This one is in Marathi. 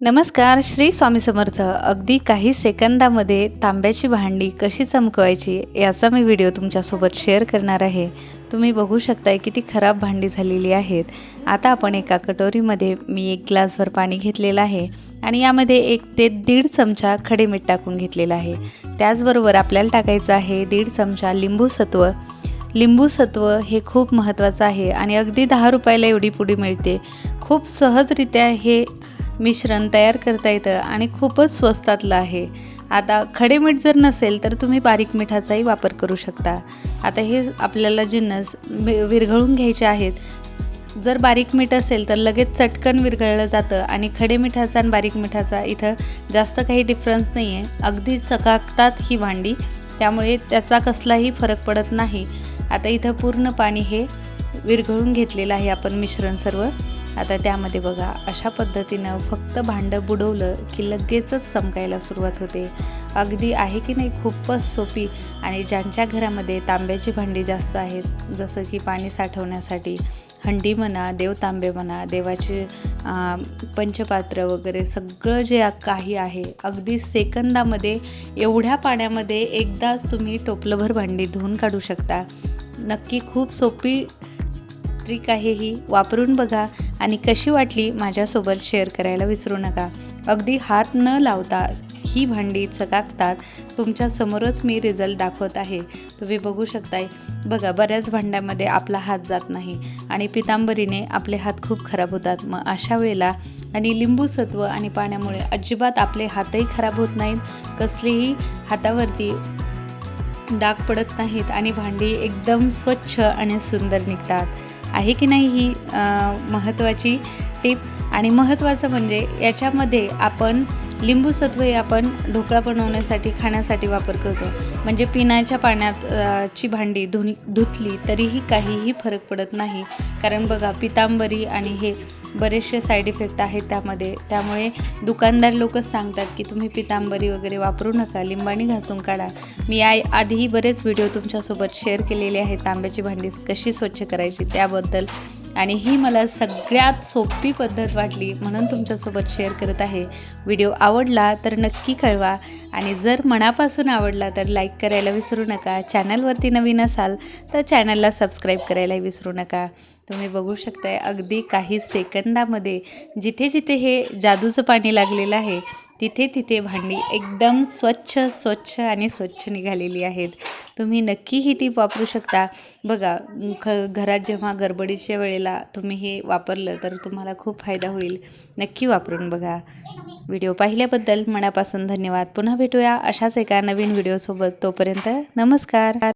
नमस्कार श्री स्वामी समर्थ. अगदी काही सेकंदामध्ये तांब्याची भांडी कशी चमकवायची याचा मी व्हिडिओ तुमच्यासोबत शेअर करणार आहे. तुम्ही बघू शकताय किती खराब भांडी झालेली आहेत. आता आपण एका कटोरीमध्ये मी एक ग्लासभर पाणी घेतलेलं आहे आणि यामध्ये एक ते दीड चमचा खडे मीठ टाकून घेतलेलं आहे. त्याचबरोबर आपल्याला टाकायचं आहे दीड चमचा लिंबू सत्व. लिंबू सत्व हे खूप महत्त्वाचं आहे आणि अगदी दहा रुपयाला एवढी पुडी मिळते. खूप सहजरित्या हे मिश्रण तयार करता येतं आणि खूपच स्वस्तातलं आहे. आता खडे मीठ जर नसेल तर तुम्ही बारीक मिठाचाही वापर करू शकता. आता हे आपल्याला जिन्नस वि- विरघळून घ्यायचे आहेत जर बारीक मीठ असेल तर लगेच चटकन विरघळलं जातं आणि खडे मिठाचा आणि बारीक मिठाचा इथं जास्त काही डिफरन्स नाही आहे अगदी चकाकतात ही भांडी त्यामुळे त्याचा कसलाही फरक पडत नाही. आता इथं पूर्ण पाणी हे विरघळून घेतलेलं आहे आपण मिश्रण सर्व. आता त्यामध्ये बघा अशा पद्धतीनं फक्त भांडं बुडवलं की लगेचच चमकायला सुरुवात होते. अगदी आहे की नाही खूपच सोपी आणि ज्यांच्या घरामध्ये तांब्याची भांडी जास्त आहेत जसं की पाणी साठवण्यासाठी हंडी म्हणा देवतांबे म्हणा देवाचे पंचपात्र वगैरे सगळं जे काही आहे अगदी सेकंदामध्ये एवढ्या पाण्यामध्ये एकदाच तुम्ही टोपलंभर भांडी धुवून काढू शकता. नक्की खूप सोपी ट्रिक आहे ही. वापरून बघा आणि कशी वाटली माझ्यासोबत शेअर करायला विसरू नका. अगदी हात न लावता ही भांडी चकाकतात. तुमच्या समोरच मी रिझल्ट दाखवत आहे. तुम्ही बघू शकताय. बघा बऱ्याच भांड्यामध्ये आपला हात जात नाही आणि पितांबरीने आपले हात खूप खराब होतात. मग अशा वेळेला आणि लिंबू सत्व आणि पाण्यामुळे अजिबात आपले हातही खराब होत नाहीत. कसलीही हातावरती डाग पडत नाहीत आणि भांडी एकदम स्वच्छ आणि सुंदर निघतात. आहे की नाही ही महत्त्वाची टीप? आणि महत्त्वाचं म्हणजे याच्यामध्ये आपण लिंबूसत्व हे आपण ढोकळा बनवण्यासाठी खाण्यासाठी वापर करतो. म्हणजे पिण्याच्या पाण्यात ची भांडी धुनी धुतली तरीही काहीही फरक पडत नाही. कारण बघा पितांबरी आणि हे बरेचसे साईड इफेक्ट आहेत त्यामध्ये. त्यामुळे दुकानदार लोकच सांगतात की तुम्ही पितांबरी वगैरे वापरू नका लिंबाणी घासून काढा. मी आय आधीही बरेच व्हिडिओ तुमच्यासोबत शेअर केलेले आहेत तांब्याची भांडी कशी स्वच्छ करायची त्याबद्दल. आणि ही मला सगळ्यात सोपी पद्धत वाटली म्हणून तुमच्यासोबत शेअर करत आहे. व्हिडिओ आवडला तर नक्की कळवा आणि जर मनापासून आवडला तर लाईक करायला विसरू नका. चॅनलवरती नवीन असाल तर चॅनलला सबस्क्राईब करायला विसरू नका. तुम्ही बघू शकताय अगदी काही सेकंदामध्ये जिथे जिथे हे जादूचं पाणी लागलेलं आहे तिथे तिथे भांडी एकदम स्वच्छ स्वच्छ आणि स्वच्छ निघालेली आहेत. तुम्ही नक्की ही टीप वापरू शकता. बघा ख घरात जेव्हा गडबडीच्या वेळेला तुम्ही हे वापरलं तर तुम्हाला खूप फायदा होईल. नक्की वापरून बघा. व्हिडिओ पाहिल्याबद्दल मनापासून धन्यवाद. पुन्हा भेटूया अशाच एका नवीन व्हिडिओसोबत. तोपर्यंत नमस्कार.